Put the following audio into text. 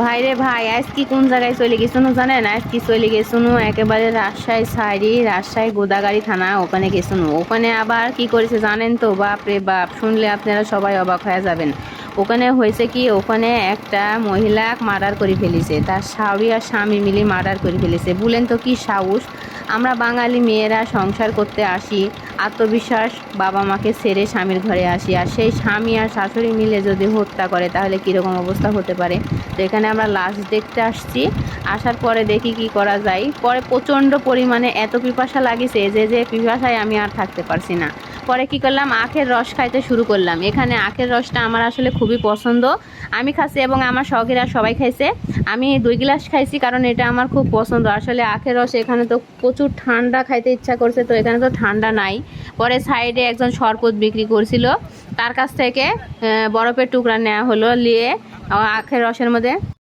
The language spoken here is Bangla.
ভাই রে ভাই আজ কি কোন জায়গায় চলে গেছুন জানেন? আজ কি চলে গেছুন একেবারে রাজশাহী সাইডি, রাজশাহী গোদাগাড়ি থানা ওখানে গেছুন ওখানে আবার কি করেছে জানেন তো? বাপ রে বাপ, শুনলে আপনারা সবাই অবাক হয়ে যাবেন। ওখানে হয়েছে কি, ওখানে একটা মহিলা মার্ডার করে ফেলেছে। তার স্বামী আর স্বামী মিলে মার্ডার করে ফেলেছে। বলেন তো কি সাহস? আমরা বাঙালি মেয়েরা সংসার করতে আসি, আত্মবিশ্বাস বাবা মাকে ছেড়ে স্বামীর ঘরে আসি। আর সেই স্বামী আর শাশুড়ি মিলে যদি হত্যা করে, তাহলে কীরকম অবস্থা হতে পারে? তো এখানে আমরা লাশ দেখতে আসছি। আসার পরে দেখি কি করা যায়। পরে প্রচণ্ড পরিমাণে এত পিপাসা লাগিছে যে যে পিপাসায় আমি আর থাকতে পারছি না। পরে কি করলাম? আখের রস খাইতে শুরু করলাম। এখানে আখের রসটা আমার আসলে খুবই পছন্দ। আমি খাচ্ছি এবং আমার শখেরা সবাই খাইছে। আমি দুই গ্লাস খাইছি কারণ এটা আমার খুব পছন্দ। আসলে আখের রস এখানে তো প্রচুর ঠান্ডা খাইতে ইচ্ছা করছে, তো এখানে তো ঠান্ডা নাই। পরে সাইডে একজন শরবত বিক্রি করছিল। তার কাছ থেকে বরফের টুকরা নেওয়া হলো, নিয়ে আখের রসের মধ্যে।